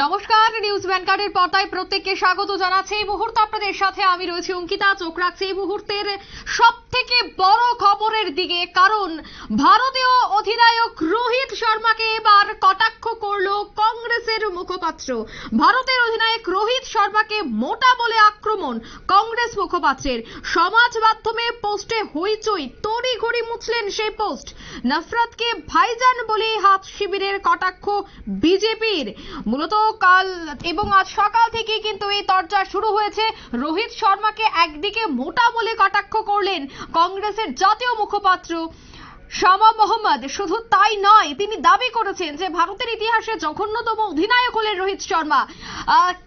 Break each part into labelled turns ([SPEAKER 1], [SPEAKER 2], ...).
[SPEAKER 1] নমস্কার নিউজ ভ্যানকার্ডের পর্দায় প্রত্যেককে স্বাগত জানাচ্ছি। এই মুহূর্তে আপনাদের সাথে আমি রয়েছি অঙ্কিতা। চোখ রাখছি এই মুহূর্তের সব থেকে বড় খবরের দিকে, কারণ ভারতীয় অধিনায়ক রোহিত শর্মাকে এবার কটাক্ষ করল কংগ্রেসের মুখপাত্র। ভারতের অধিনায়ক রোহিত শর্মাকে মোটা বলে আক্রমণ কংগ্রেস মুখপাত্রের। সমাজ মাধ্যমে পোস্টে হইচই তড়ি ঘড়ি মুছলেন সেই পোস্ট। নফরতকে ভাইজান বলে হাত শিবিরের কটাক্ষ বিজেপির। মূলত কাল এবং আজ সকাল থেকে কিন্তু এই তরজা শুরু হয়েছে। রোহিত শর্মাকে একদিকে মোটা বলে কটাক্ষ করলেন কংগ্রেসের জাতীয় মুখপাত্র শামা মোহাম্মদ। শুধু তাই নয় তিনি দাবি করেছেন যে ভারতের ইতিহাসে জঘন্যতম অধিনায়ক হলেন রোহিত শর্মা।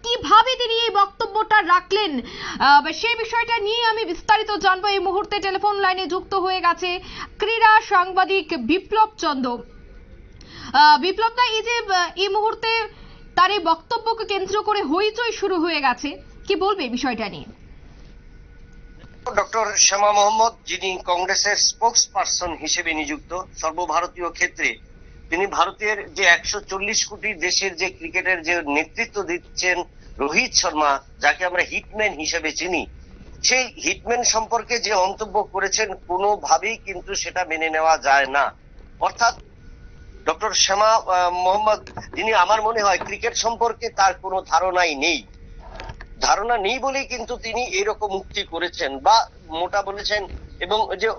[SPEAKER 1] কীভাবে তিনি এই বক্তব্যটা রাখলেন? সেই বিষয়টা নিয়ে আমি বিস্তারিত জানব। এই মুহূর্তে টেলিফোন লাইনে যুক্ত হয়ে গেছে ক্রীড়া সাংবাদিক বিপ্লব চন্দ। আহ, বিপ্লব দা এই যে এই মুহূর্তে তার এই বক্তব্যকে কেন্দ্র করে হইচই শুরু হয়ে গেছে। কি বলবে বিষয়টা নিয়ে?
[SPEAKER 2] ডক্টর শ্যামা মোহাম্মদ, যিনি কংগ্রেসের স্পোক্স পার্সন হিসেবে নিযুক্ত, সর্বভারতীয় ক্ষেত্রে। তিনি ভারতের যে একশো চল্লিশ কোটি দেশের যে ক্রিকেটের যে নেতৃত্ব দিচ্ছেন রোহিত শর্মা, যাকে আমরা হিটম্যান হিসেবে চিনি, সেই হিটম্যান সম্পর্কে যে মন্তব্য করেছেন কোনোভাবেই কিন্তু সেটা মেনে নেওয়া যায় না। অর্থাৎ ডক্টর শ্যামা মোহাম্মদ, যিনি আমার মনে হয় ক্রিকেট সম্পর্কে তার কোনো ধারণাই নেই। ধারণা নেই বলেই কিন্তু তিনি এরকম মুক্তি করেছেন বা মোটা বলেছেন এবং যে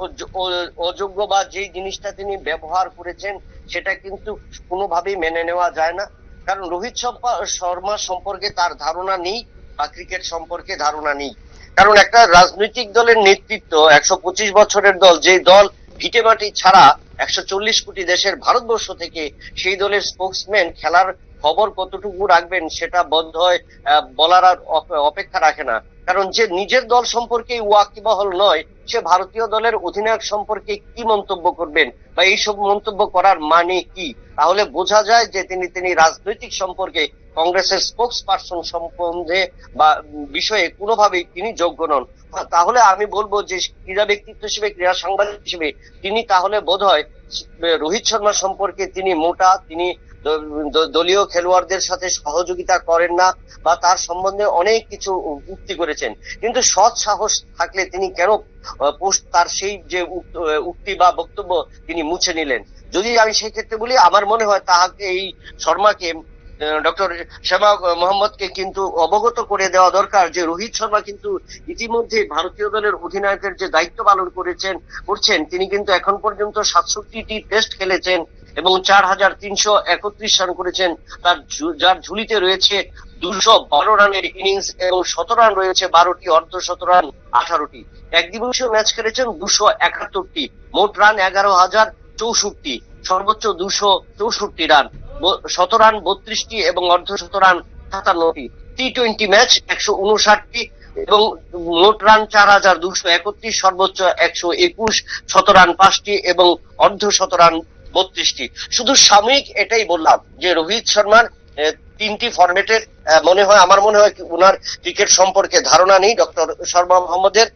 [SPEAKER 2] অযোগ্য বা যে জিনিসটা তিনি ব্যবহার করেছেন সেটা কিন্তু কোনোভাবেই মেনে নেওয়া যায় না। কারণ রোহিত শর্মা- সম্পর্কে তার ধারণা নেই বা ক্রিকেট সম্পর্কে ধারণা নেই। কারণ একটা রাজনৈতিক দলের নেতৃত্ব, একশো পঁচিশ বছরের দল যে দল ভিটেমাটি ছাড়া একশো চল্লিশ কোটি দেশের ভারতবর্ষ থেকে সেই দলের স্পোক্সম্যান খেলার খবর কতটুকু রাখবেন সেটা বন্ধ হয় বলার আর অপেক্ষা রাখে না। কারণ যে নিজের দল সম্পর্কে ওয়াকিবহল নয়, সে ভারতীয় দলের অধিনায়ক সম্পর্কে কি মন্তব্য করবেন বা এইসব মন্তব্য করার মানে কি? তাহলে বোঝা যায় যে তিনি তিনি রাজনৈতিক সম্পর্কে কংগ্রেসের স্পোক্স পার্সন সম্বন্ধে বা বিষয়ে কোনোভাবেই তিনি যোগ্য নন। তাহলে আমি বলব যে ক্রীড়া ব্যক্তিত্ব হিসেবে, ক্রীড়া সাংবাদিক হিসেবে তিনি তাহলে বোধ হয় রোহিত শর্মা সম্পর্কে তিনি মোটা, তিনি দলীয় খেলোয়াড়দের সাথে সহযোগিতা করেন না বা তার সম্বন্ধে অনেক কিছু উক্তি করেছেন। কিন্তু সৎ সাহস থাকলে তিনি কেন পোস্ট, তার সেই যে উক্তি বা বক্তব্য তিনি মুছে নিলেন। যদি আমি সেই ক্ষেত্রে বলি, আমার মনে হয় তাহাকে এই শর্মাকে ডক্টর শ্যামা মোহাম্মদকে কিন্তু অবগত করে দেওয়া দরকার যে রোহিত শর্মা কিন্তু ইতিমধ্যে ভারতীয় দলের অধিনায়কের যে দায়িত্ব পালন করেছেন, করছেন, তিনি কিন্তু এখন পর্যন্ত সাতষট্টিটি টেস্ট খেলেছেন। এবং চার হাজার তিনশো একত্রিশ রান করেছেন। তার যার ঝুলিতে রয়েছে দুশো বারো রানের ইনিংস এবং শত রান রয়েছে বারোটি অর্ধ শত রান, আঠারোটি। এক দিবসীয় ম্যাচ খেলেছেন দুশো একাত্তরটি। মোট রান এগারো হাজার চৌষট্টি। সর্বোচ্চ দুশো চৌষট্টি রান। শত রান বত্রিশটি এবং অর্ধ শত রান সাতান্নটি। টি টোয়েন্টি ম্যাচ একশো উনষাটটি এবং মোট রান চার হাজার দুশো একত্রিশ, সর্বোচ্চ একশো একুশ, শত রান পাঁচটি এবং অর্ধ শত রান বত্রিশটি। শুধু সাময়িক এটাই বললাম যে রোহিত শর্মার তিনটি ফরম্যাটের মনে হয়, আমার মনে হয় কি ওনার ক্রিকেট সম্পর্কে ধারণা নেই ডক্টর শর্মা মোহাম্মদের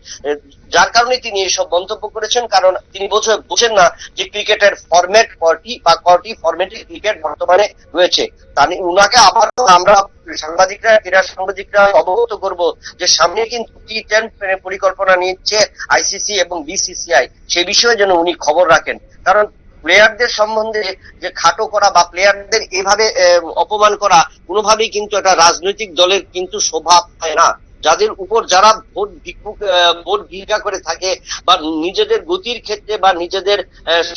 [SPEAKER 2] যার কারণে তিনি এসব মন্তব্য করেছেন, কারণ তিনি বোঝে বোঝেন না যে ক্রিকেটের ফরম্যাট কটি বা কটি ফরম্যাটে ক্রিকেট বর্তমানে রয়েছে। তা নিয়ে উনাকে আবার আমরা সাংবাদিকরা, ক্রীড়া সাংবাদিকরা অবগত করব যে সামনে কিন্তু টি টেন পরিকল্পনা নিচ্ছে আইসিসি এবং বিসিসিআই সে বিষয়ে যেন উনি খবর রাখেন। কারণ প্লেয়ারদের সম্বন্ধে যে খাটো করা বা প্লেয়ারদের এভাবে অপমান করা, কোনোভাবেই কিন্তু একটা রাজনৈতিক দলের কিন্তু স্বভাব হয় না। যাদের উপর যারা ভোট ভিক্ষুক ভোট ভিক্ষা করে থাকে বা নিজেদের গতির ক্ষেত্রে বা নিজেদের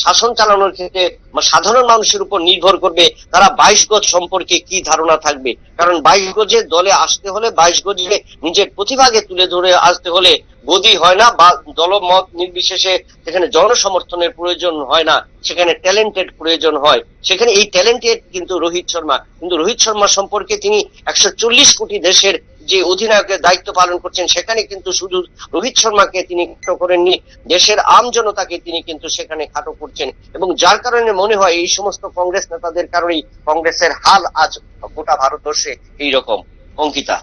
[SPEAKER 2] শাসন চালানোর ক্ষেত্রে সাধারণ মানুষের উপর নির্ভর করবে তারা বাইশ গজ সম্পর্কে কি ধারণা থাকবে। কারণ বাইশ গজে দলে আসতে হলে, বাইশ গজে নিজের প্রতিভাকে তুলে ধরে আসতে হলে গদি হয় না বা দলমত নির্বিশেষে সেখানে জনসমর্থনের প্রয়োজন হয় না, সেখানে ট্যালেন্টেড প্রয়োজন হয়। সেখানে এই ট্যালেন্টেড কিন্তু রোহিত শর্মা। কিন্তু রোহিত শর্মা সম্পর্কে তিনি একশো চল্লিশ কোটি দেশের যে অধিনায়কের দায়িত্ব পালন করছেন সেখানে কিন্তু শুধু রোহিত শর্মাকে তিনি খাটো করেননি, দেশের আম জনতাকে তিনি কিন্তু সেখানে খাটো করছেন। এবং যার কারণে মনে হয় এই সমস্ত কংগ্রেস নেতাদের কারণেই কংগ্রেসের হাল আজ গোটা ভারতবর্ষে এইরকম। অঙ্কিতা।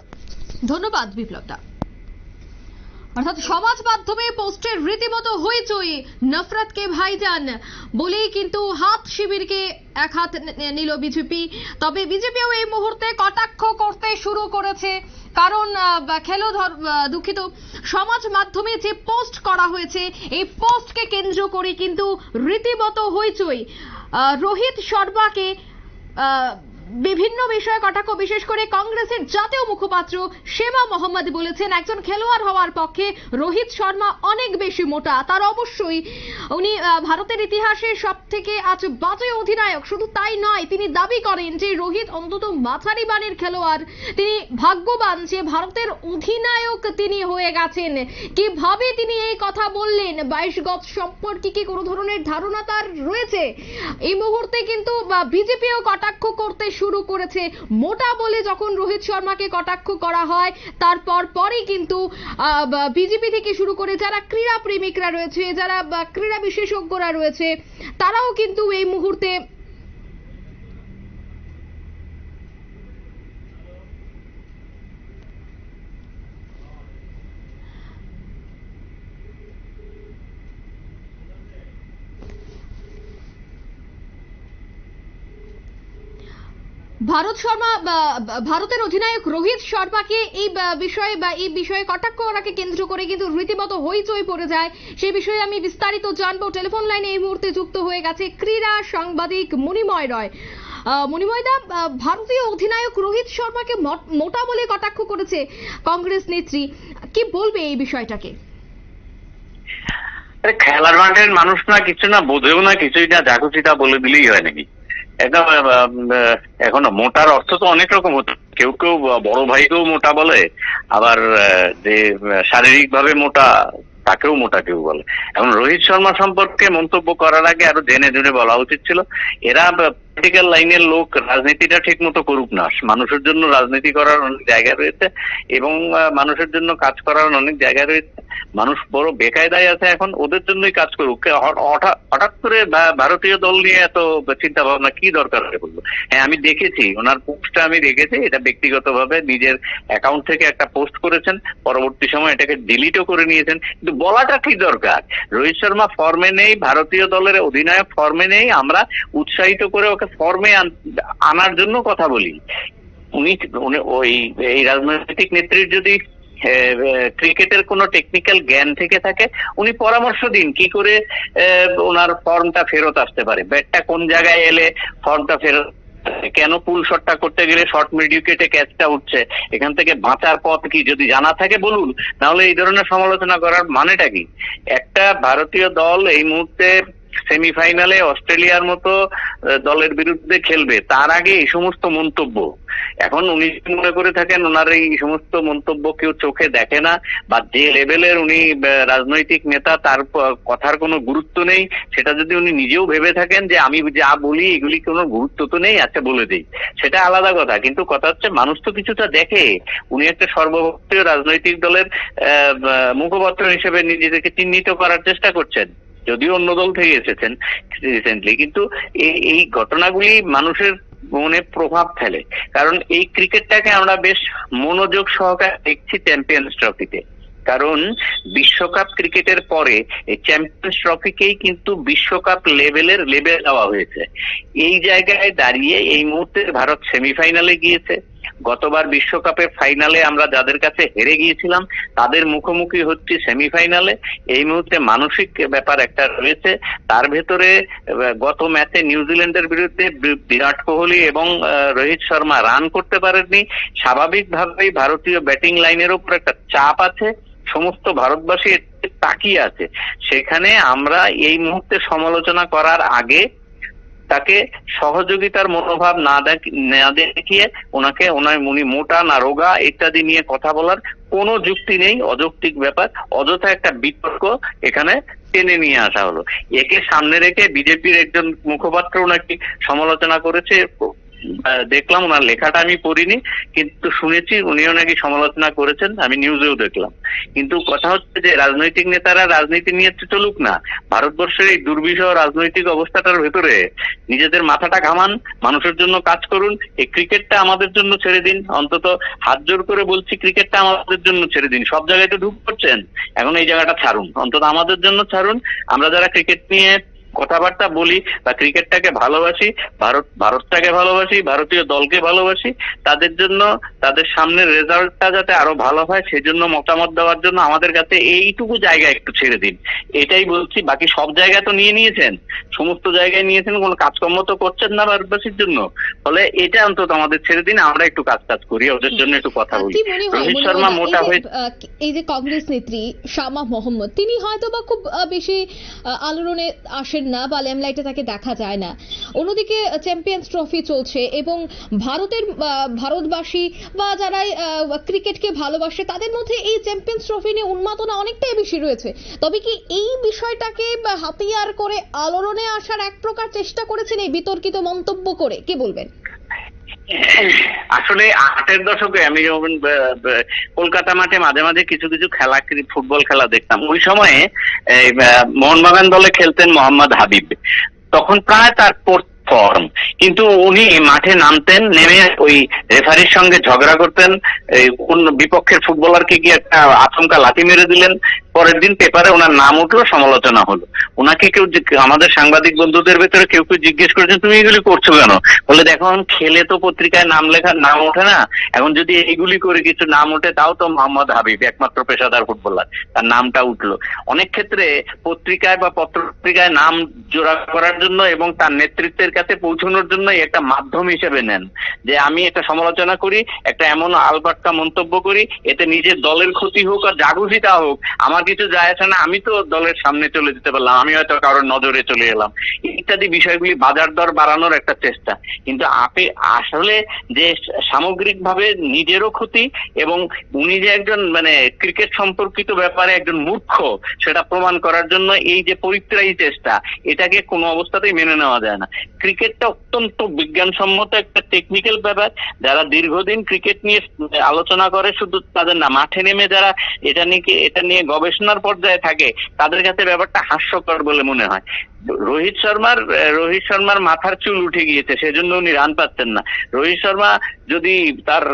[SPEAKER 1] ধন্যবাদ বিপ্লবদা। অর্থাৎ সমাজ মাধ্যমে পোস্টের রীতিমতো হইচই। নফরতকে ভাইজান। বলেই কিন্তু হাত শিবিরকে এক হাত নিল বিজেপি। তবে বিজেপিও এই মুহূর্তে কটাক্ষ করতে শুরু করেছে। কারণ খেলো দুঃখিত, সমাজ মাধ্যমে যে পোস্ট করা হয়েছে, এই পোস্টকে কেন্দ্র করে কিন্তু রীতিমতো হইচই। রোহিত শর্মাকে বিভিন্ন বিষয়ে কটাক্ষ, বিশেষ করে কংগ্রেসের জাতীয় মুখপাত্র শেমা মোহাম্মদ বলেছেন, একজন খেলোয়াড় হওয়ার পক্ষে রোহিত শর্মা অনেক বেশি মোটা। তার অবশ্যই উনি ভারতের ইতিহাসে সব থেকে আজ বাজে অধিনায়ক। শুধু তাই নয়, তিনি দাবি করেন যে রোহিত অন্তত মাঝারি বানের খেলোয়াড়। তিনি ভাগ্যবান যে ভারতের অধিনায়ক তিনি হয়ে গেছেন। কীভাবে তিনি এই কথা বললেন, বাইশ গজ সম্পর্কে কি কোনো ধরনের ধারণা তার রয়েছে? এই মুহূর্তে কিন্তু বিজেপিও কটাক্ষ করতে শুরু করেছে। মোটা বলে যখন রোহিত শর্মাকে কটাক্ষ করা হয়, তারপর পরেই কিন্তু বিজেপি থেকে শুরু করে যারা ক্রীড়া প্রেমিকরা রয়েছে, যারা ক্রীড়া বিশেষজ্ঞরা রয়েছে, তারাও কিন্তু এই মুহূর্তে ভারত শর্মা ভারতের অধিনায়ক রোহিত শর্মাকে এই বিষয়ে, বা, এই বিষয়ে কটাক্ষ করাকে কেন্দ্র করে কিন্তু রীতিমতো হইচই পড়ে যায়। সেই বিষয়ে আমি বিস্তারিত জানব। টেলিফোন লাইনে এই মুহূর্তে যুক্ত হয়ে গেছে ক্রীড়া সাংবাদিক মণিময় রয়। মণিময়দা ভারতীয় অধিনায়ক রোহিত শর্মাকে মোটা বলে কটাক্ষ করেছে কংগ্রেস নেত্রী। কি বলবে এই বিষয়টাকে?
[SPEAKER 3] খেলার মাঠের মানুষ না, কিছু না, বোঝেও না, কিছুই না, যা খুশি তা বলে দিলেই হয় নাকি? একদম এখন মোটার অর্থ তো অনেক রকম হতো কেউ কেউ বড় ভাইকেও মোটা বলে, আবার যে শারীরিক ভাবে মোটা, তাকেও মোটা কেউ বলে। এখন রোহিত শর্মা সম্পর্কে মন্তব্য করার আগে আরও জেনে জেনে বলা উচিত ছিল। এরা পলিটিক্যাল লাইনের লোক রাজনীতিটা ঠিক মতো করুক না। মানুষের জন্য রাজনীতি করার অনেক জায়গা রয়েছে এবং মানুষের জন্য কাজ করার অনেক জায়গা রয়েছে। মানুষ বড় বেকায়দায় আছে এখন, ওদের জন্যই কাজ করুক। হঠাৎ করে ভারতীয় দল নিয়ে এত চিন্তা ভাবনা কি দরকার হয়ে বলল হ্যাঁ আমি দেখেছি, ওনার পোস্টটা আমি দেখেছি, এটা ব্যক্তিগতভাবে নিজের অ্যাকাউন্ট থেকে একটা পোস্ট করেছেন, পরবর্তী সময় এটাকে ডিলিটও করে নিয়েছেন। কিন্তু বলাটা কি দরকার? রোহিত শর্মা ফর্মে নেই, ভারতীয় দলের অধিনায়ক ফর্মে নেই, আমরা উৎসাহিত করে ওকে ফর্মে আনার জন্য কথা বলি। উনি উনি ওই, এই রাজনৈতিক নেত্রীর যদি ক্রিকেটের কোনো টেকনিক্যাল জ্ঞান থেকে থাকে, উনি পরামর্শ দিন কি করে ওনার ফর্মটা ফেরত আসতে পারে। ব্যাটটা কোন জায়গায় এলে ফর্মটা ফেরত কেন পুল শটটা করতে গেলে শর্ট মিডিউকেটে ক্যাচটা উঠছে? এখান থেকে বাঁচার পথ কি? যদি জানা থাকে বলুন নাহলে এই ধরনের সমালোচনা করার মানেটা কি? একটা ভারতীয় দল এই মুহূর্তে সেমিফাইনালে অস্ট্রেলিয়ার মতো দলের বিরুদ্ধে খেলবে। তার আগে এই সমস্ত মন্তব্য। এখন উনি মনে করে থাকেন, ওনার এই সমস্ত মন্তব্য কেউ চোখে দেখে না, বা যে লেভেলের উনি রাজনৈতিক নেতা, তার কথার কোনো গুরুত্ব নেই। সেটা যদি উনি নিজেও ভেবে থাকেন যে আমি যা বলি, এগুলি কোনো গুরুত্ব তো নেই আচ্ছা বলে দিই। সেটা আলাদা কথা, কিন্তু কথা হচ্ছে মানুষ তো কিছুটা দেখে। উনি একটা সর্বভারতীয় রাজনৈতিক দলের মুখপাত্র হিসেবে নিজেদেরকে চিহ্নিত করার চেষ্টা করছেন। যদিও অন্য দল থেকে এসেছেন রিসেন্টলি কিন্তু এই ঘটনাগুলি মানুষের মনে প্রভাব ফেলে। কারণ এই ক্রিকেটটাকে আমরা বেশ মনোযোগ সহকারে দেখছি চ্যাম্পিয়ন্স ট্রফিতে কারণ বিশ্বকাপ ক্রিকেটের পরে এই চ্যাম্পিয়ন্স ট্রফিকেই কিন্তু বিশ্বকাপ লেভেলের লেভেল দেওয়া হয়েছে। এই জায়গায় দাঁড়িয়ে এই মুহূর্তে ভারত সেমিফাইনালে গিয়েছে। গতবার বিশ্বকাপের ফাইনালে আমরা যাদের কাছে হেরে গিয়েছিলাম, তাদের মুখোমুখি হচ্ছে সেমিফাইনালে। এই মুহূর্তে মানসিক ব্যাপার একটা রয়েছে। তার ভেতরে গত ম্যাচে নিউজিল্যান্ডের বিরুদ্ধে বিরাট কোহলি এবং রোহিত শর্মা রান করতে পারেননি। স্বাভাবিকভাবেই ভারতীয় ব্যাটিং লাইনের উপর একটা চাপ আছে। সমস্ত ভারতবাসী তাকিয়ে আছে। সেখানে আমরা এই মুহূর্তে সমালোচনা করার আগে তাকে সহযোগিতার মনোভাব না না দেখিয়ে ওনাকে, ওনার উনি মোটা না রোগা ইত্যাদি নিয়ে কথা বলার কোনো যুক্তি নেই, অযৌক্তিক ব্যাপার। অযথা একটা বিতর্ক এখানে টেনে নিয়ে আসা হলো। একে সামনে রেখে বিজেপির একজন মুখপাত্র নাকি সমালোচনা করেছে দেখলাম, ওনার লেখাটা আমি পড়িনি, কিন্তু শুনেছি উনিও নাকি সমালোচনা করেছেন, আমি নিউজেও দেখলাম। কিন্তু কথা হচ্ছে যে, রাজনৈতিক নেতারা রাজনীতি নিয়ে চলুক না, ভারতবর্ষের এই দুর্বিষহ রাজনৈতিক অবস্থাটার ভেতরে নিজেদের মাথাটা ঘামান, মানুষের জন্য কাজ করুন, এই ক্রিকেটটা আমাদের জন্য ছেড়ে দিন, অন্তত হাত জোর করে বলছি ক্রিকেটটা আমাদের জন্য ছেড়ে দিন, সব জায়গায় তো ঢুক করছেন এখন এই জায়গাটা ছাড়ুন, অন্তত আমাদের জন্য ছাড়ুন, আমরা যারা ক্রিকেট নিয়ে কথাবার্তা বলি বা ক্রিকেটটাকে ভালোবাসি ভারত ভারতটাকে ভালোবাসি ভারতীয় দলকে ভালোবাসি তাদের জন্য তাদের সামনের রেজাল্টটা যাতে আরও ভালো হয় সেই জন্য মতামত দেওয়ার জন্য আমাদের কাছে এইটুকু জায়গা একটু ছেড়ে দিন। এটাই বলছি বাকি সব জায়গায় তো নিয়ে নিয়েছেন। সমস্ত জায়গায় নিয়েছেন কোনো কাজকর্ম তো করছেন না ভারতবাসীর জন্য। ফলে এটা অন্তত আমাদের ছেড়ে দিন আমরা একটু কাজ কাজ করি ওদের জন্য একটু কথা বলি। রোহিত শর্মা মোটা হয়ে
[SPEAKER 1] এই যে কংগ্রেস নেত্রী শামা মোহাম্মদ তিনি হয়তো বা খুব বেশি আলোড়নে আসেন না বা ল্যামলাইটে তাকে দেখা যায় না। অন্যদিকে চ্যাম্পিয়ন্স ট্রফি চলছে এবং ভারতের ভারতবাসী বা যারাই ক্রিকেটকে ভালোবাসে, তাদের মধ্যে এই চ্যাম্পিয়ন্স ট্রফি নিয়ে উন্মাদনা অনেকটাই বেশি রয়েছে। তবে কি এই বিষয়টাকে হাতিয়ার করে আলোড়নে আসার এক প্রকার চেষ্টা করেছেন এই বিতর্কিত মন্তব্য করে? কে বলবেন?
[SPEAKER 3] আসলে আটের দশকে আমি যখন কলকাতা মাঠে মাঝে মাঝে কিছু কিছু খেলা ফুটবল খেলা দেখতাম, ওই সময়ে মোহনবাগান দলে খেলতেন মোহাম্মদ হাবিব। তখন প্রায় তার ফর্ম কিন্তু উনি মাঠে নামতেন, নেমে ওই রেফারির সঙ্গে ঝগড়া করতেন কোন বিপক্ষের ফুটবলারকে গিয়ে একটা আচমকা লাথি মেরে দিলেন পরের দিন পেপারে ওনার নাম উঠল, সমালোচনা হলো। ওনাকে কেউ আমাদের সাংবাদিক বন্ধুদের ভেতরে কেউ কেউ জিজ্ঞেস করেছেন তুমি এগুলি করছ কেন? বলে, দেখো খেলে তো পত্রিকায় নাম লেখা, নাম ওঠে না। এখন যদি এইগুলি করে কিছু নাম ওঠে, তাও তো মোহাম্মদ হাবিব, একমাত্র পেশাদার ফুটবলার। তার নামটা উঠল। অনেক ক্ষেত্রে পত্রিকায় বা পত্রিকায় নাম জোড়া করার জন্য এবং তার নেতৃত্বের কাছে পৌঁছানোর জন্য একটা মাধ্যম হিসেবে নেন। যে আমি একটা সমালোচনা করি, একটা এমন আলবাট্টা মন্তব্য করি, এতে নিজের দলের ক্ষতি হোক আর জাগুজিতা হোক, আমার কিছু যায় আসে না, আমি তো দলের সামনে চলে যেতে পারলাম, আমি হয়তো কারোর নজরে চলে এলাম। ইত্যাদি বিষয়গুলি বাজার দর বাড়ানোর একটা চেষ্টা। কিন্তু আপনি আসলে যে সামগ্রিকভাবে নিজেরও ক্ষতি এবং উনি যে একজন মানে ক্রিকেট সম্পর্কিত ব্যাপারে একজন মূর্খ, সেটা প্রমাণ করার জন্য এই যে পরিত্রায়ী চেষ্টা, এটাকে কোনো অবস্থাতেই মেনে নেওয়া যায় না। ক্রিকেটটা অত্যন্ত বিজ্ঞানসম্মত একটা টেকনিক্যাল ব্যাপার। যারা দীর্ঘদিন ক্রিকেট নিয়ে আলোচনা করে, শুধু তাদের না, মাঠে নেমে যারা এটা নিয়ে এটা নিয়ে গবেষণার পর্যায়ে থাকে তাদের কাছে ব্যাপারটা হাস্যকর বলে মনে হয়। রোহিত শর্মার রোহিত শর্মার মাথার চুল উঠে গিয়েছে, সেজন্য উনি রান পাচ্ছেন না। রোহিত শর্মা যদি তার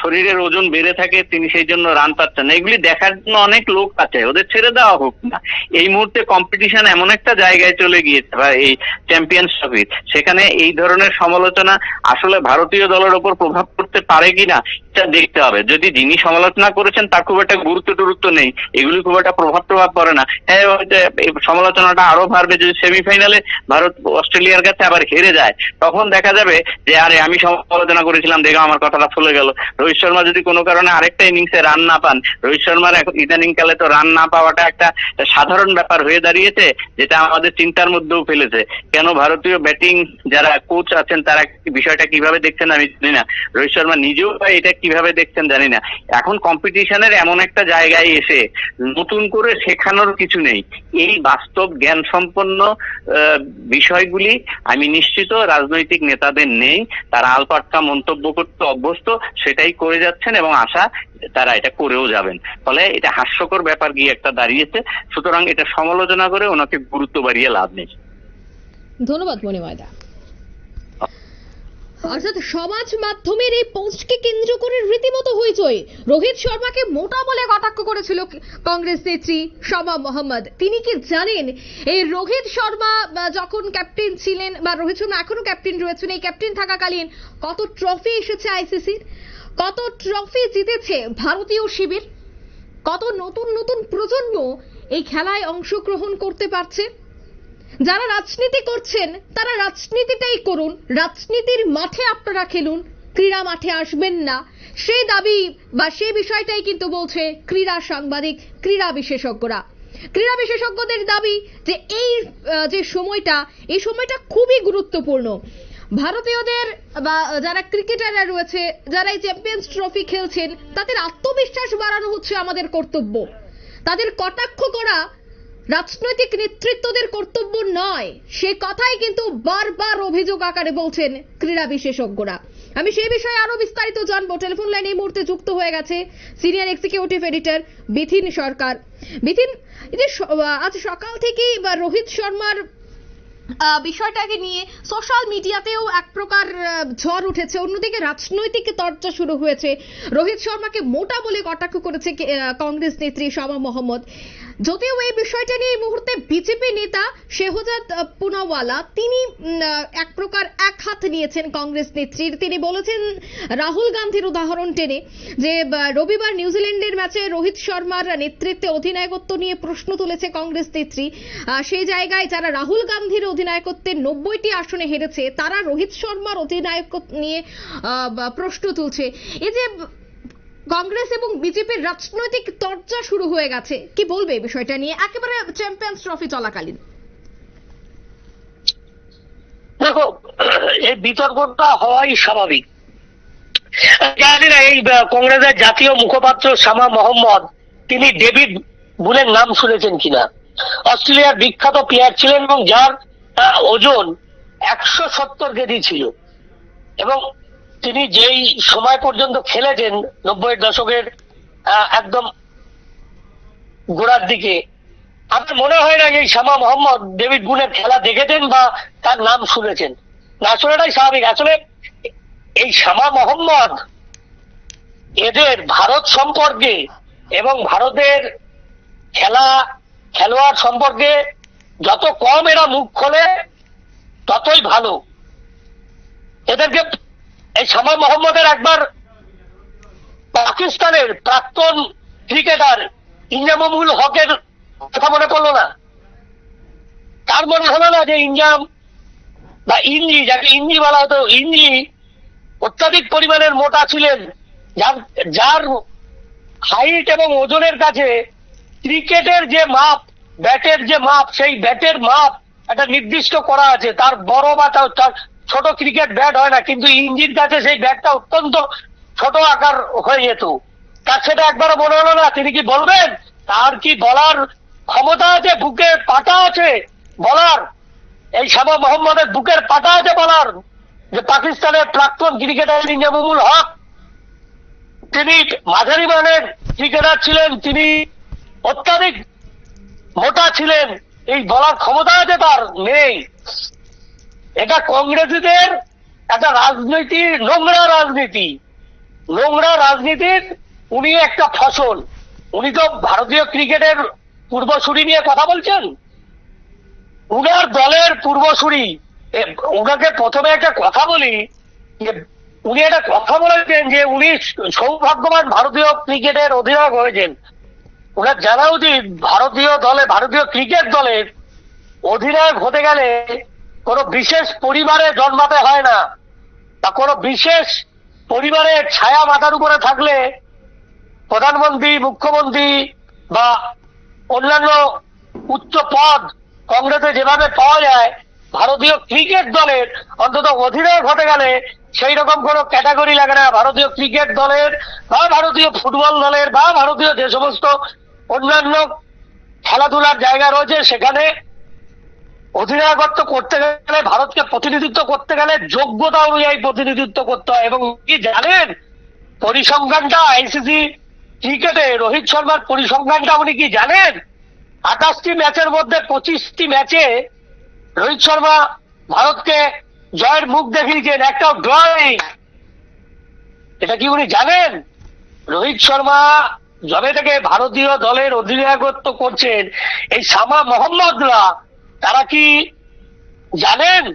[SPEAKER 3] শরীরের ওজন বেড়ে থাকে, তিনি সেই জন্য রান পাচ্ছেন না। এগুলি দেখার জন্য অনেক লোক আছে, ওদের ছেড়ে দেওয়া হোক না। এই মুহূর্তে কম্পিটিশন এমন একটা জায়গায় চলে গিয়েছে, বা এই চ্যাম্পিয়ন্স ট্রফি সেখানে এই ধরনের সমালোচনা আসলে ভারতীয় দলের ওপর প্রভাব পড়তে পারে কিনা এটা দেখতে হবে। যদি যিনি সমালোচনা করেছেন, তার খুব একটা গুরুত্ব টুরুত্ব নেই। এগুলি খুব একটা প্রভাব প্রভাব পড়ে না। হ্যাঁ সমালোচনাটা আরও বাড়বে যদি সেমিফাইনালে ভারত অস্ট্রেলিয়ার কাছে আবার হেরে যায়, তখন দেখা যাবে যে, আরে আমি সমালোচনা করেছিলাম, দেখো আমার কথাটা ফুলে গেল। রোহিত শর্মা যদি কোনো কারণে আরেকটা ইনিংসে রান না পান, রোহিত শর্মার এখন ইদানিং কালে তো রান না পাওয়াটা একটা সাধারণ ব্যাপার হয়ে দাঁড়িয়েছে, যেটা আমাদের চিন্তার মধ্যেও ফেলেছে। কেন ভারতীয় ব্যাটিং যারা কোচ আছেন, তারা বিষয়টা কীভাবে দেখছেন আমি জানি না। রোহিত শর্মা নিজেও এটা কীভাবে দেখছেন জানি না। এখন কম্পিটিশনের এমন একটা জায়গায় এসে নতুন করে শেখানোর কিছু নেই। এই বাস্তব জ্ঞান সম্পন্ন বিষয়গুলি আমি নিশ্চিত রাজনৈতিক নেতাদের নেই, তারা আলপাটকা মন্তব্য করতে অভ্যস্ত, সেটাই করে যাচ্ছেন এবং আশা তারা এটা করেও যাবেন। ফলে এটা হাস্যকর ব্যাপার গিয়ে একটা দাঁড়িয়েছে। সুতরাং এটা সমালোচনা করে ওনাকে গুরুত্ব বাড়িয়ে লাভ নেই।
[SPEAKER 1] ধন্যবাদ মণিময়দা। অর্থাৎ সমাজ মাধ্যমের এই পোস্টকে কেন্দ্র করে রীতিমতো হইচই। রোহিত শর্মাকে মোটা বলে কটাক্ষ করেছিল কংগ্রেস নেত্রী শমা মোহাম্মদ। তিনি কি জানেন, এই রোহিত শর্মা যখন ক্যাপ্টেন ছিলেন, বা রোহিত শর্মা এখনও ক্যাপ্টেন রয়েছেন, এই ক্যাপ্টেন থাকাকালীন কত ট্রফি এসেছে আইসিসির? কত ট্রফি জিতেছে ভারতীয় শিবির? কত নতুন নতুন প্রজন্ম এই খেলায় অংশগ্রহণ করতে পারছে? যারা রাজনীতি করছেন, তারা রাজনীতিটাই করুন। রাজনীতির মাঠে আপনারা খেলুন। ক্রীড়া মাঠে আসবেন না। সেই দাবি বা সেই বিষয়টাই কিন্তু বলছে ক্রীড়া সাংবাদিক, ক্রীড়া বিশেষজ্ঞরা। ক্রীড়া বিশেষজ্ঞদের দাবি যে এই যে সময়টা, এই সময়টা খুবই গুরুত্বপূর্ণ। ভারতীয়দের বা যারা ক্রিকেটাররা রয়েছে, যারা এই চ্যাম্পিয়ন্স ট্রফি খেলছেন, তাদের আত্মবিশ্বাস বাড়ানো হচ্ছে আমাদের কর্তব্য। তাদের কটাক্ষ করা রাজনৈতিক নেতৃত্বদের কর্তব্য নয়। সে কথাই কিন্তু বারবার অভিযোগ আকারে বলছেন ক্রীড়া বিশেষজ্ঞরা। আমি সেই বিষয়ে আরও বিস্তারিত জানব। টেলিফোন লাইনে এই মুহূর্তে যুক্ত হয়ে গেছে senior executive editor Bithin Sarkar. Bithin যে আজ সকাল থেকেই বা রোহিত শর্মার বিষয়টাকে নিয়ে সোশ্যাল মিডিয়াতেও এক প্রকার ঝড় উঠেছে। অন্যদিকে রাজনৈতিক চর্চা শুরু হয়েছে। রোহিত শর্মাকে মোটা বলে কটাক্ষ করেছে কংগ্রেস নেত্রী শামা মোহাম্মদ। যদিও এই বিষয়টা নিয়ে এই মুহূর্তে বিজেপি নেতা শেহজাদ পুনাওয়ালা, তিনি এক প্রকার এক হাত নিয়েছেন কংগ্রেস নেত্রীর। তিনি বলেছেন, রাহুল গান্ধীর উদাহরণ টেনে যে রবিবার নিউজিল্যান্ডের ম্যাচে রোহিত শর্মার নেতৃত্বে অধিনায়কত্ব নিয়ে প্রশ্ন তুলেছে কংগ্রেস নেত্রী। সেই জায়গায় যারা রাহুল গান্ধীর অধিনায়কত্বের নব্বইটি আসনে হেরেছে, তারা রোহিত শর্মার অধিনায়কত্ব নিয়ে প্রশ্ন তুলছে। এই যে কংগ্রেস এবং বিজেপির রাজনৈতিক চর্চা শুরু হয়ে গেছে। কি বলবে এই বিষয়টা নিয়ে? একেবারে চ্যাম্পিয়ন্স ট্রফি চলাকালীন।
[SPEAKER 4] দেখো, এই বিতর্কটা হওয়াই স্বাভাবিক। জানি না এই কংগ্রেসের জাতীয় মুখপাত্র শামা মোহাম্মদ, তিনি ডেভিড বুলের নাম শুনেছেন কিনা? অস্ট্রেলিয়ার বিখ্যাত প্লেয়ার ছিলেন এবং যার ওজন একশো সত্তর কেজি ছিল। এবং তিনি যেই সময় পর্যন্ত খেলেছেন নব্বই দশকের একদম গোড়ার দিকে, আমার মনে হয় না যে শামা মোহাম্মদ ডেভিড গুনের খেলা দেখেছেন বা তার নাম শুনেছেন। না, শোনাটাই স্বাভাবিক। আসলে এই শামা মোহাম্মদ এদের ভারত সম্পর্কে এবং ভারতের খেলা, খেলোয়াড় সম্পর্কে যত কম এরা মুখ খোলে, ততই ভালো। এদেরকে এই শামা মোহাম্মদের একবার পাকিস্তানের প্রাক্তন ক্রিকেটার ইঞ্জামুল হকের কথা মনে পড়ল না। তার মনে হলো না যে ইঞ্জাম বা ইঞ্জি যাকে ইঞ্জি বলা হতো ইঞ্জি অত্যাধিক পরিমাণের মোটা ছিলেন, যার যার হাইট এবং ওজনের কাছে ক্রিকেটের যে মাপ, ব্যাটের যে মাপ, সেই ব্যাটের মাপ একটা নির্দিষ্ট করা আছে। তার বড় বা তার ছোট ক্রিকেট ব্যাট হয় না, কিন্তু ইঞ্জির কাছে সেই ব্যাটটা অত্যন্ত ছোট আকার হয়ে যেত। তার সেটা একবারও মনে হলো না, তিনি কি বলবেন? তার কি বলার ক্ষমতা আছে? বুকের পাটা আছে? বলার? এই শামা মোহাম্মদের বুকের পাটা আছে বলার? যে পাকিস্তানের প্রাক্তন ক্রিকেটার ইঞ্জামুল হক, তিনি মাঝারি মানের ক্রিকেটার ছিলেন, তিনি অত্যাধিক মোটা ছিলেন, এই বলার ক্ষমতা আছে তার নেই। এটা কংগ্রেসীদের একটা রাজনীতি, নোংরা রাজনীতি। নোংরা রাজনীতির উনি একটা ফসল। উনি তো ভারতীয় ক্রিকেটের পূর্বসূরি নিয়ে কথা বলছেন? উনার দলের পূর্বসূরি ওনাকে প্রথমে একটা কথা বলি যে, উনি একটা কথা বলেছেন যে উনি সৌভাগ্যবান ভারতীয় ক্রিকেটের অধিনায়ক হয়েছেন। ওনার জানা উচিত, ভারতীয় দলে, ভারতীয় ক্রিকেট দলের অধিনায়ক হতে গেলে কোনো বিশেষ পরিবারে জন্মাতে হয় না। বা কোনো বিশেষ পরিবারের ছায়া মাথার উপরে থাকলে প্রধানমন্ত্রী, মুখ্যমন্ত্রী বা অন্যান্য উচ্চ পদ কংগ্রেসে যেভাবে পাওয়া যায়, ভারতীয় ক্রিকেট দলের অন্তত অধিনায়ক হতে গেলে সেই রকম কোনো ক্যাটাগরি লাগে না। ভারতীয় ক্রিকেট দলের বা ভারতীয় ফুটবল দলের বা ভারতীয় যে সমস্ত অন্যান্য খেলাধুলার জায়গা রয়েছে, সেখানে অধিনায়কত্ব করতে গেলে ভারতকে প্রতিনিধিত্ব করতে গেলে যোগ্যতা অনুযায়ী প্রতিনিধিত্ব করতে হয়। এবং কি জানেন? পরিসংখ্যানটা আইসিসি ক্রিকেটে রোহিত শর্মার পরিসংখ্যানটা উনি কি জানেন? আঠাশটি ম্যাচের মধ্যে পঁচিশটি ম্যাচে রোহিত শর্মা ভারতকে জয়ের মুখ দেখিয়েছেন একটাও ড্রয়িং। এটা কি উনি জানেন? রোহিত শর্মা যবে থেকে ভারতীয় দলের অধিনায়কত্ব করছেন, এই শামা মোহাম্মদরা তারা কি জানেন?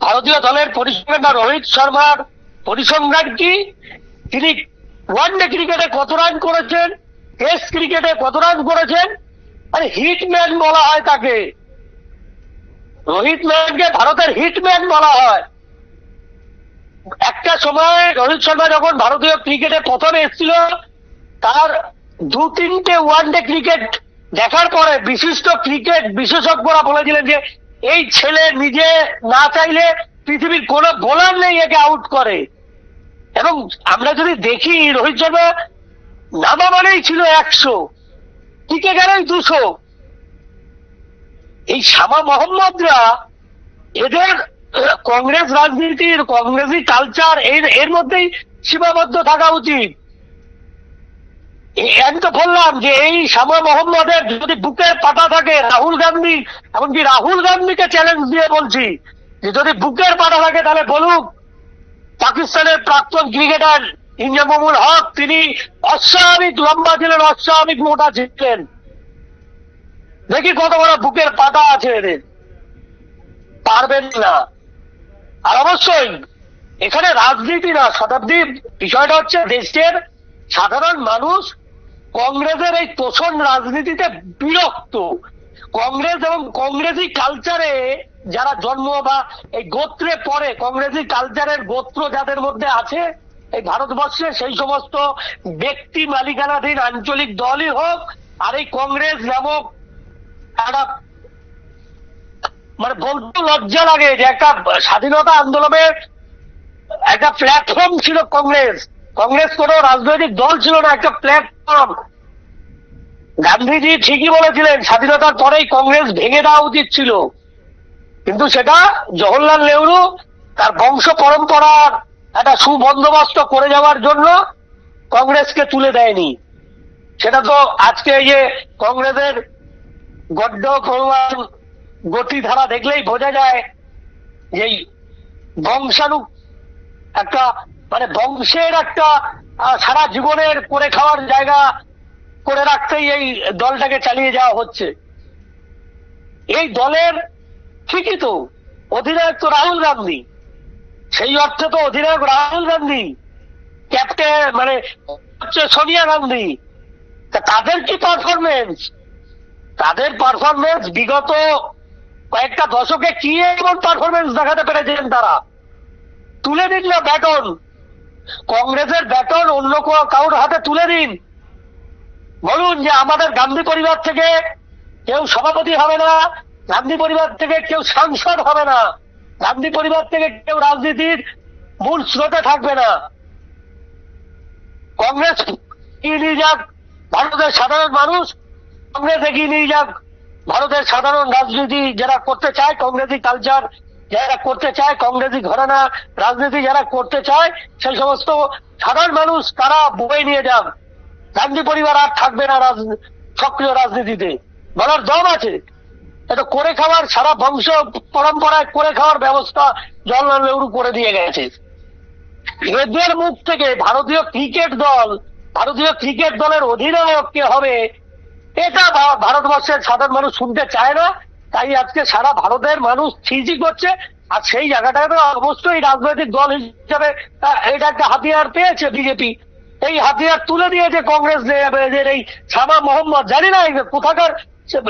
[SPEAKER 4] ভারতীয় দলের পরিসংখ্যান রোহিত শর্মার পরিসংখ্যান কি? তিনি ওয়ানডে ক্রিকেটে কত রান করেছেন? টেস্ট ক্রিকেটে কত রান করেছেন? আরে হিটম্যান বলা হয় তাকে। রোহিত ম্যানকে ভারতের হিটম্যান বলা হয়। একটা সময় রোহিত শর্মা যখন ভারতীয় ক্রিকেটে প্রথম এসেছিল, তার দু তিনটে ওয়ানডে ক্রিকেট দেখার পরে বিশিষ্ট ক্রিকেট বিশেষজ্ঞরা বলেছিলেন যে, এই ছেলে নিজে না চাইলে পৃথিবীর কোনো বোলার নেই একে আউট করে। এবং আমরা যদি দেখি, রোহিত শর্মা নামা মানেই ছিল একশো, টিকে গেলেই দুশো। এই শামা মোহাম্মদরা এদের কংগ্রেস রাজনীতির, কংগ্রেসি কালচার এর এর মধ্যেই সীমাবদ্ধ থাকা উচিত। আমি তো বললাম যে এই শামা মোহাম্মদের যদি বুকের পাতা থাকে রাহুল গান্ধী, এমনকি রাহুল গান্ধীকে চ্যালেঞ্জ দিয়ে বলছি, যে যদি বুকের পাতা থাকে তাহলে বলুক, পাকিস্তানের প্রাক্তন ক্রিকেটার ইঞ্জামুল হক, তিনি অস্বাভাবিক লম্বা ছিলেন অস্বাভাবিক মোটা ছিলেন দেখি কত বড় বুকের পাতা আছে এদের। পারবেন না। আর অবশ্যই, এখানে রাজনীতি না শতাব্দী বিষয়টা হচ্ছে দেশের সাধারণ মানুষ কংগ্রেসের এই তোষণ রাজনীতিতে বিরক্ত। কংগ্রেস এবং কংগ্রেসি কালচারে যারা জন্ম বা এই গোত্রে পড়ে, কংগ্রেসি কালচারের গোত্র যাদের মধ্যে আছে, এই ভারতবর্ষে সেই সমস্ত ব্যক্তি মালিকানাধীন আঞ্চলিক দলই হোক আর এই কংগ্রেস নামক একটা মানে বলতে লজ্জা লাগে যে একটা স্বাধীনতা আন্দোলনের একটা প্ল্যাটফর্ম ছিল কংগ্রেস। কংগ্রেস কোনো রাজনৈতিক দল ছিল না, একটা প্ল্যাটফর্ম গান্ধীজি ঠিকই বলেছিলেন, স্বাধীনতার পরেই কংগ্রেস ভেঙে দেওয়া উচিত ছিল। কিন্তু সেটা জওহরলাল নেহরু তার বংশ পরম্পরার একটা সুবন্দোবস্ত করে যাওয়ার জন্য কংগ্রেসকে তুলে দেয়নি। সেটা তো আজকে এই যে কংগ্রেসের গড্ড পরিমাণ গতিধারা দেখলেই বোঝা যায় যে বংশাণু একটা মানে বংশের একটা সারা জীবনের করে খাওয়ার জায়গা করে রাখতেই এই দলটাকে চালিয়ে যাওয়া হচ্ছে। এই দলের ঠিকই তো অধিনায়ক তো রাহুল গান্ধী। সেই অর্থে তো অধিনায়ক রাহুল গান্ধী, ক্যাপ্টেন মানে হচ্ছে সোনিয়া গান্ধী। তা তাদের কি পারফরমেন্স তাদের পারফরমেন্স বিগত কয়েকটা দশকে কি এমন পারফরমেন্স দেখাতে পেরেছিলেন তারা? তুলে নিল ব্যাটন। কংগ্রেসের ব্যাটন অন্য কারোর হাতে তুলে দিন। বলুন যে আমাদের গান্ধী পরিবার থেকে কেউ সভাপতি হবে না, গান্ধী পরিবার থেকে কেউ সাংসদ হবে না, গান্ধী পরিবার থেকে কেউ রাজনীতির মূল স্রোতে থাকবে না। কংগ্রেস এগিয়ে নিয়ে যাক, ভারতের সাধারণ মানুষ কংগ্রেস এগিয়ে নিয়ে যাক। ভারতের সাধারণ রাজনীতি যারা করতে চায়, কংগ্রেসি কালচার যারা করতে চায়, কংগ্রেসি ঘরানা, রাজনীতি যারা করতে চায়, সেই সমস্ত সাধারণ মানুষ তারা বয়ে নিয়ে যান। গান্ধী পরিবার আর থাকবে না সক্রিয় রাজনীতিতে। বলার দম আছে। এটা করে খাওয়ার সারা বংশ পরম্পরায় করে খাওয়ার ব্যবস্থা জওয়াহরলাল নেহরু করে দিয়ে গেছে। এদের মুখ থেকে ভারতীয় ক্রিকেট দল, ভারতীয় ক্রিকেট দলের অধিনায়ক কে হবে, এটা ভারতবর্ষের সাধারণ মানুষ শুনতে চায় না। তাই আজকে সারা ভারতের মানুষ ছিজি করছে আর সেই জায়গাটাতে অবশ্যই রাজনৈতিক দল হিসাবে এটা একটা হাতিয়ার পেয়েছে বিজেপি। এই হাতিয়ার তুলে দিয়েছে কংগ্রেস এই শামা মোহাম্মদ জানি না কোথাকার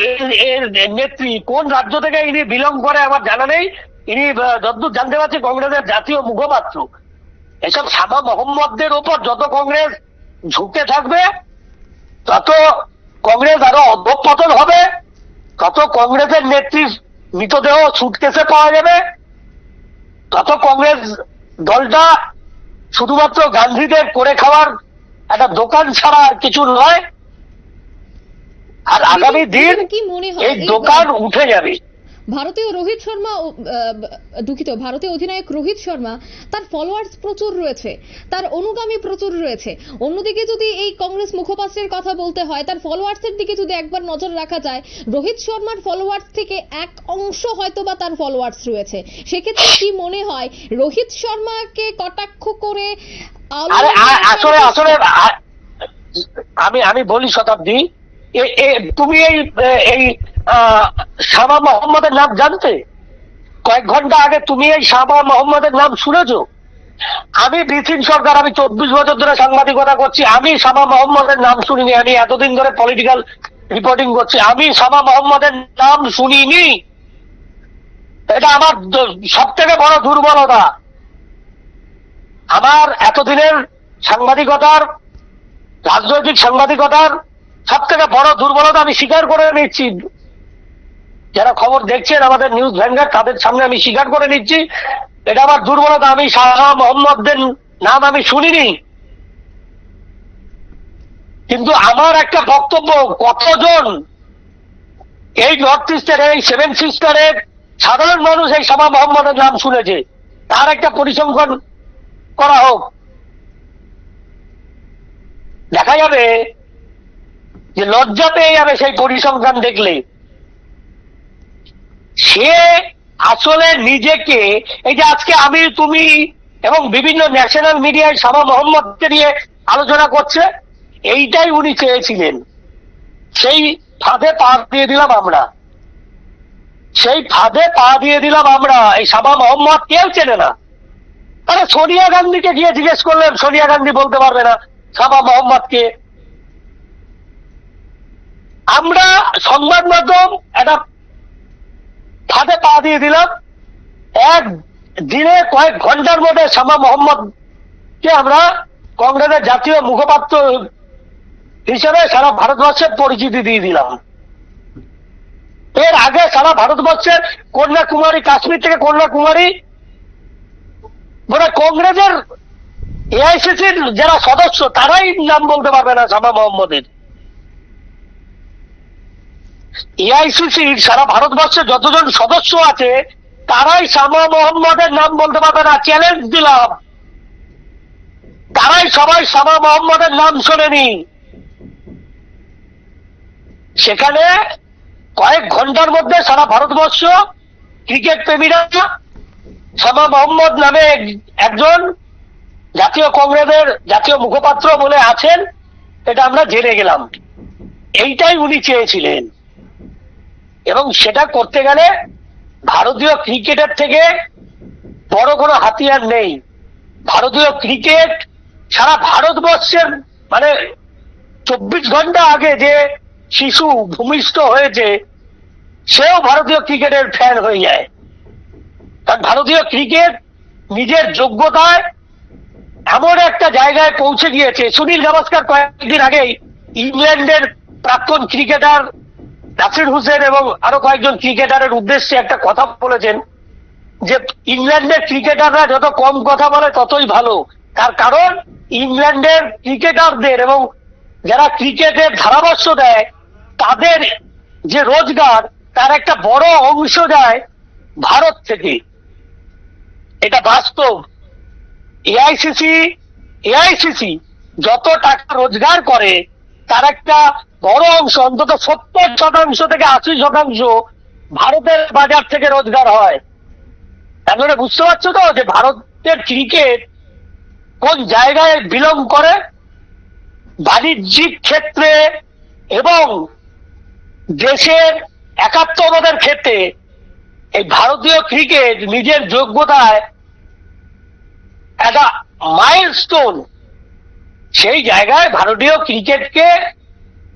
[SPEAKER 4] এর- নেত্রী কোন রাজ্য থেকে ইনি বিলং করে আমার জানা নেই। ইনি আহ, যতদূর জানতে পারছি কংগ্রেসের জাতীয় মুখপাত্র। এসব শামা মোহাম্মদদের ওপর যত কংগ্রেস ঝুঁকে থাকবে তত কংগ্রেস আরও অধঃপতন হবে। তত কংগ্রেসের নেত্রীর মৃতদেহ সুটকেসে পাওয়া যাবে। কত কংগ্রেস দলটা শুধুমাত্র গান্ধীদের করে খাওয়ার একটা দোকান ছাড়া আর কিছু নয়। আর আগামী দিন এই দোকান উঠে যাবে।
[SPEAKER 1] ভারতীয় রোহিত শর্মা দুঃখিত, ভারতীয় অধিনায়ক রোহিত শর্মা, তার ফলোয়ার্স প্রচুর রয়েছে, তার অনুগামী প্রচুর রয়েছে। অন্যদিকে যদি এই কংগ্রেস মুখপাত্রের কথা বলতে হয়, তার ফলোয়ার্সের দিকে যদি একবার নজর রাখা যায়, রোহিত শর্মার ফলোয়ার্স থেকে এক অংশ হয়তো বা তার ফলোয়ার্স রয়েছে। সেক্ষেত্রে কি মনে হয়, রোহিত শর্মাকে কটাক্ষ করে
[SPEAKER 4] আসলে আসলে আমি আমি বলি শতাব্দী তুমি এই এই শামা মোহাম্মদের নাম জানতে? কয়েক ঘণ্টা আগে তুমি এই শামা মোহাম্মদের নাম শুনেছো? আমি বিপিন সরকার, আমি চব্বিশ বছর ধরে সাংবাদিকতা করছি, আমি শামা মোহাম্মদের নাম শুনিনি, আমি এতদিন ধরে পলিটিক্যাল রিপোর্টিং করছি, আমি শামা মোহাম্মদের নাম শুনিনি। এটা আমার সব থেকে বড় দুর্বলতা। আমার এতদিনের সাংবাদিকতার, রাজনৈতিক সাংবাদিকতার সব থেকে বড় দুর্বলতা আমি স্বীকার করে নিচ্ছি। যারা খবর দেখছেন, আমাদের নিউজ ভ্যানগার্ড তাদের সামনে আমি স্বীকার করে নিচ্ছি। এটা আমার দুর্বলতা। আমি শাহ মোহাম্মদদের নাম আমি শুনিনি। কিন্তু আমার একটা বক্তব্য, কতজন এই নর্থ ইস্টের এই সেভেন সিস্টারের সাধারণ মানুষ এই সামা মোহাম্মদের নাম শুনেছে? তার একটা পরিসংখ্যান করা হোক। দেখা যাবে যে লজ্জা পেয়ে যাবে সেই পরিসংখ্যান দেখলে। সে আসলে নিজেকে, এই যে আজকে আমি, তুমি এবং বিভিন্ন ন্যাশনাল মিডিয়ায় সামা মোহাম্মদকে নিয়ে আলোচনা করছে, এইটাই উনি চেয়েছিলেন। সেই ফাঁদে পা দিয়ে দিলাম আমরা। সেই ফাঁদে পা দিয়ে দিলাম আমরা, এই সাবা মোহাম্মদ কেউ চেনে না। আরে সোনিয়া গান্ধীকে গিয়ে জিজ্ঞেস করলেন, সোনিয়া গান্ধী বলতে পারবে না সাবা মোহাম্মদকে আমরা সংবাদ মাধ্যম একটা ফাঁদে পা দিয়ে দিলাম। এক দিনে কয়েক ঘণ্টার মধ্যে সামা মোহাম্মদকে আমরা কংগ্রেসের জাতীয় মুখপাত্র হিসেবে সারা ভারতবর্ষের পরিচিতি দিয়ে দিলাম। এর আগে সারা ভারতবর্ষের কন্যাকুমারী, কাশ্মীর থেকে কন্যাকুমারী মানে কংগ্রেসের এআইসিসির যারা সদস্য, তারাই নাম বলতে পারবে না সামা মোহাম্মদের। এআইসিসির সারা ভারতবর্ষে যতজন সদস্য আছে, তারাই সামা মোহাম্মদের নাম বলতে পারবে না চ্যালেঞ্জ দিলাম। তারাই সবাই সামা মোহাম্মদের নাম শোনেনি। সেখানে কয়েক ঘণ্টার মধ্যে সারা ভারতবর্ষ ক্রিকেট প্রেমীরা শামা মোহাম্মদ নামে একজন জাতীয় কংগ্রেসের জাতীয় মুখপাত্র বলে আছেন, এটা আমরা জেনে গেলাম। এইটাই উনি চেয়েছিলেন। এবং সেটা করতে গেলে ভারতীয় ক্রিকেটের থেকে বড় কোনো হাতিয়ার নেই। ভারতীয় ক্রিকেট সারা ভারতবর্ষের মানে চব্বিশ ঘণ্টা আগে যে শিশু ভূমিষ্ঠ হয়েছে, সেও ভারতীয় ক্রিকেটের ফ্যান হয়ে যায়। কারণ ভারতীয় ক্রিকেট নিজের যোগ্যতায় এমন একটা জায়গায় পৌঁছে গিয়েছে। সুনীল গাভাস্কার কয়েকদিন আগেই ইংল্যান্ডের প্রাক্তন ক্রিকেটার নাসির হোসেন এবং আরও কয়েকজন ক্রিকেটারের উদ্দেশ্যে একটা কথা বলেছেন যে ইংল্যান্ডের ক্রিকেটাররা যত কম কথা বলে ততই ভালো। তার কারণ, ইংল্যান্ডের ক্রিকেটারদের এবং যারা ক্রিকেটের ধারাভাষ্য দেয়, তাদের যে রোজগার, তার একটা বড় অংশ যায় ভারত থেকে। এটা বাস্তব। এআইসিসি এআইসিসি যত টাকা রোজগার করে, তার একটা বড় অংশ অন্তত সত্তর শতাংশ থেকে আশি শতাংশ ভারতের বাজার থেকে রোজগার হয়। মানে বুঝতে পারছ তো যে ভারতের ক্রিকেট কোন জায়গায় বিলং করে? বাণিজ্যিক ক্ষেত্রে এবং দেশের একাত্মবাদের ক্ষেত্রে এই ভারতীয় ক্রিকেট নিজের যোগ্যতায় একটা মাইলস্টোন সেই জায়গায় ভারতীয় ক্রিকেটকে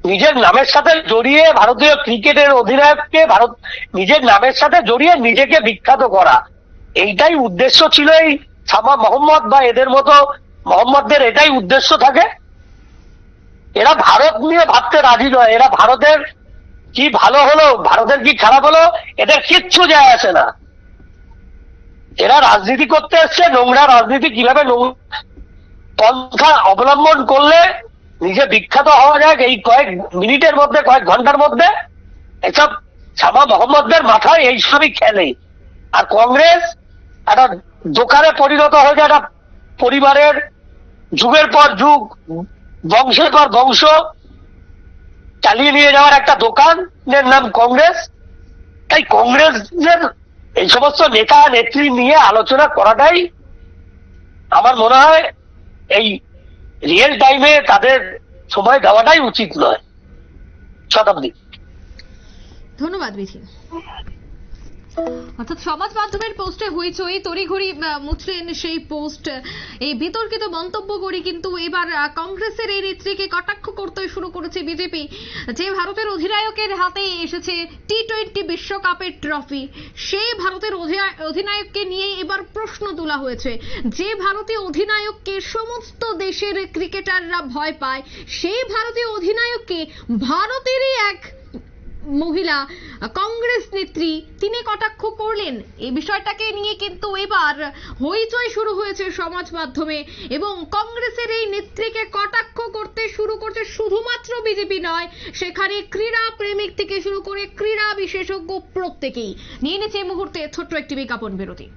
[SPEAKER 4] নিজের নামের সাথে জড়িয়ে ভারতীয় ক্রিকেটের অধিনায়ককে ভারত নিজের নামের সাথে জড়িয়ে নিজেকে বিখ্যাত করা। এইটাই উদ্দেশ্য ছিল এই সামা মোহাম্মদ বা এদের মতো মোহাম্মদদের এটাই উদ্দেশ্য থাকে। এরা ভারত নিয়ে ভাবতে রাজি নয়, এরা ভারতের কি ভালো হলো, ভারতের কি খারাপ হলো, এদের কিচ্ছু যায় আসে না। এরা রাজনীতি করতে এসছে, নোংরা রাজনীতি কীভাবে পন্থা অবলম্বন করলে নিজে বিখ্যাত হওয়া যায় এই কয়েক মিনিটের মধ্যে, কয়েক ঘণ্টার মধ্যে, এসব সামা মোহাম্মদদের মাথায় এই সবই খেলে। আর কংগ্রেস একটা দোকানে পরিণত হয়ে যায়, একটা পরিবারের যুগের পর যুগ, বংশের পর বংশ চালিয়ে নিয়ে যাওয়ার একটা দোকানের নাম কংগ্রেস। তাই কংগ্রেসের এই সমস্ত নেতা নেত্রী নিয়ে আলোচনা করাটাই আমার মনে হয় এই রিয়েল টাইমে তাদের সময় দেওয়াটাই উচিত নয়। শতাব্দী।
[SPEAKER 1] ধন্যবাদ বিধি অর্থাৎ সমাজ মাধ্যমের পোস্টে হইচই, তড়িঘড়ি মুছলেন সেই পোস্ট। এই বিতর্কিত মন্তব্য করে কিন্তু এবার কংগ্রেসের এই নেত্রীকে কটাক্ষ করতে শুরু করেছে বিজেপি, যে ভারতের অধিনায়কের হাতে এসেছে টি টোয়েন্টি বিশ্বকাপের ট্রফি। সেই ভারতের অধি- অধিনায়ককে নিয়ে এবার প্রশ্ন তোলা হয়েছে। যে ভারতীয় অধিনায়ককে সমস্ত দেশের ক্রিকেটাররা ভয় পায়, সেই ভারতীয় অধিনায়ককে ভারতেরই এক মহিলা, কংগ্রেস নেত্রী, তিনি কটাক্ষ করলেন। এই বিষয়টাকে নিয়ে কিন্তু এবার হইচই শুরু হয়েছে সমাজ মাধ্যমে এবং কংগ্রেসের এই নেত্রীকে কটাক্ষ করতে শুরু করছে শুধুমাত্র বিজেপি নয়, সেখানে ক্রীড়া প্রেমিক থেকে শুরু করে ক্রীড়া বিশেষজ্ঞ প্রত্যেকেই। নিয়ে নিচ্ছে এই মুহূর্তে ছোট্ট একটি বিজ্ঞাপন বিরতি।